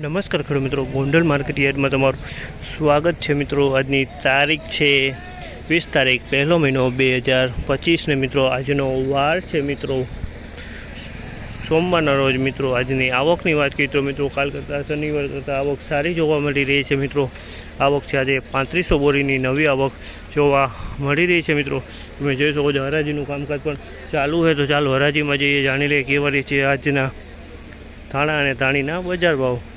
નમસ્કાર ખેડૂત મિત્રો, ગોંડલ માર્કેટ યાર્ડમાં તમારું સ્વાગત છે મિત્રો. આજની તારીખ છે વીસ તારીખ, પહેલો મહિનો બે હજાર પચીસને મિત્રો, આજનો વાર છે મિત્રો. સોમવારના રોજ મિત્રો, આજની આવકની વાત કરીએ તો મિત્રો, કાલ કરતાં શનિવાર કરતાં આવક સારી જોવા મળી રહી છે મિત્રો. આવક છે આજે પાંત્રીસો બોરીની નવી આવક જોવા મળી રહી છે મિત્રો. તમે જોઈ શકો છો, હરાજીનું કામકાજ પણ ચાલુ છે. તો ચાલો હરાજીમાં જઈએ, જાણી લઈએ કેવા રહી છે આજના ધાણા અને ધાણીના બજાર ભાવ.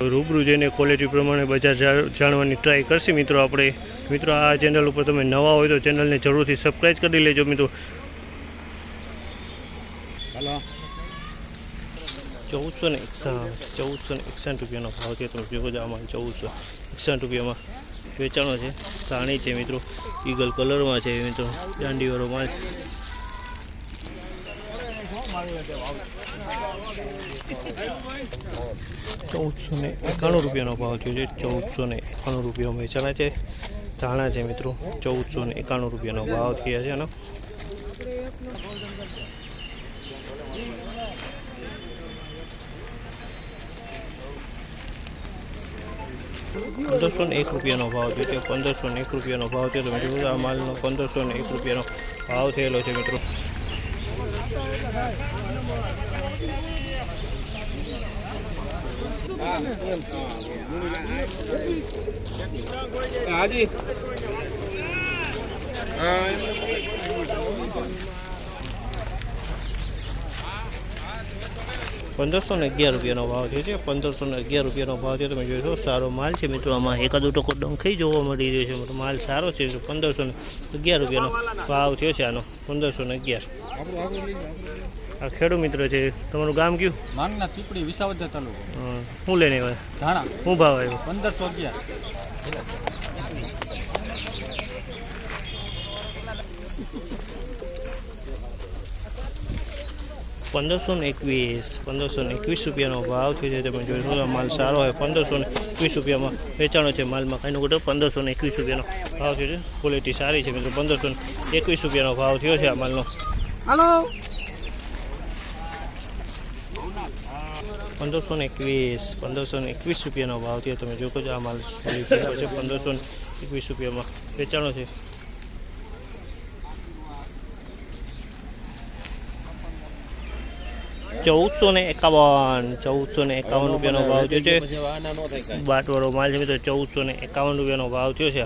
રૂબરૂ જઈને ક્વોલિટી પ્રમાણે બજાર જાણવાની ટ્રાય કરશે મિત્રો આપણે. મિત્રો આ ચેનલ ઉપર તમે નવા હોય તો ચેનલને જરૂરથી સબસ્ક્રાઈબ કરી લેજો મિત્રો. હલો. ચૌદસો ને એકસાઠ ચૌદસો ને એકસાઠ રૂપિયાનો ભાવ છે તમે જોવો આમાં ચૌદસો એકસાઠ રૂપિયામાં વેચાણો છે. સાણી છે મિત્રો. ઈગલ કલરમાં છે મિત્રો. દાંડીવાળો માલ. ચૌદસો ને એકાણું રૂપિયાનો ભાવ થયો છે. ચૌદસો ને એકાણું રૂપિયા વેચાણા છે. ધાણા છે મિત્રો, ચૌદસો ને એકાણું રૂપિયાનો ભાવ થયા છે એનો પંદરસો ને એક રૂપિયાનો ભાવ થયો છે. પંદરસો ને એક રૂપિયાનો ભાવ થયો તો મિત્રો, આ માલનો પંદરસો ને એક રૂપિયાનો ભાવ થયેલો છે મિત્રો. હાજી પંદરસો ને અગિયાર રૂપિયાનો ભાવ થયો છે. પંદરસો ને અગિયાર રૂપિયાનો ભાવ છે તમે જોશો સારો માલ છે મિત્રો. આમાં એકાદો ટકો ડંખાઈ જોવા મળી રહ્યો છે. મિત્રો માલ સારો છે. પંદરસો ને અગિયાર રૂપિયાનો ભાવ થયો છે આનો. પંદરસો ને અગિયાર. આ ખેડૂત મિત્ર છે. તમારું ગામ કયું? માંગના ચીપડી વિસાવદર તાલુકો. હું લઈને આવ્યો? ધાણા. શું ભાવ આવ્યો? પંદરસો અગિયાર. પંદરસો ને એકવીસ પંદરસો ને એકવીસ રૂપિયાનો ભાવ થયો છે. તમે જોઈ શકો માલ સારો હોય. પંદરસો ને એકવીસ રૂપિયામાં વેચાણો છે માલમાં. કાંઈ ખોટો પંદરસો ને એકવીસ રૂપિયાનો ભાવ થયો છે. ક્વોલિટી સારી છે મિત્રો. પંદરસો ને એકવીસ રૂપિયાનો ભાવ થયો છે આ માલનો. હાલો. પંદરસો ને એકવીસ પંદરસો ને એકવીસ રૂપિયાનો ભાવ થયો. તમે જોકો છો આ માલ છે. પંદરસો ને એકવીસ રૂપિયામાં વેચાણો છે. ચૌદસો ને એકાવન ચૌદસો ને એકાવન રૂપિયાનો ભાવ થયો છે. બાટવાળો માલ છે મિત્રો ચૌદસો ને એકાવન રૂપિયાનો ભાવ થયો છે.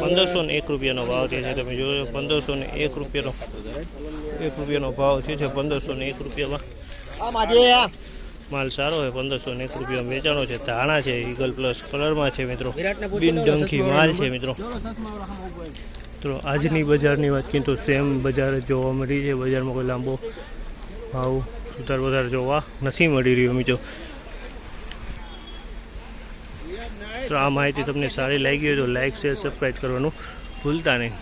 પંદરસો ને એક રૂપિયાનો ભાવ થયો છે તમે જોયો પંદરસો ને એક રૂપિયાનો એક રૂપિયાનો ભાવ થયો છે પંદરસો ને એક રૂપિયામાં. માલ સારો હોય પંદરસો ને એક રૂપિયા વેચાણો છે ધાણા છે ઈગલ પ્લસ કલરમાં છે મિત્રો. બિન ડંખી માલ છે મિત્રો. તો આજની બજારની વાત કરીએ તો સેમ બજાર જોવા મળી છે બજારમાં કોઈ લાંબો ભાવ સુધાર વધાર જોવા નથી મળી રહ્યો મિત્રો. તો આ માહિતી તમને સારી લાગી હોય તો લાઈક શેર સબસ્ક્રાઈબ કરવાનું ભૂલતા નહીં.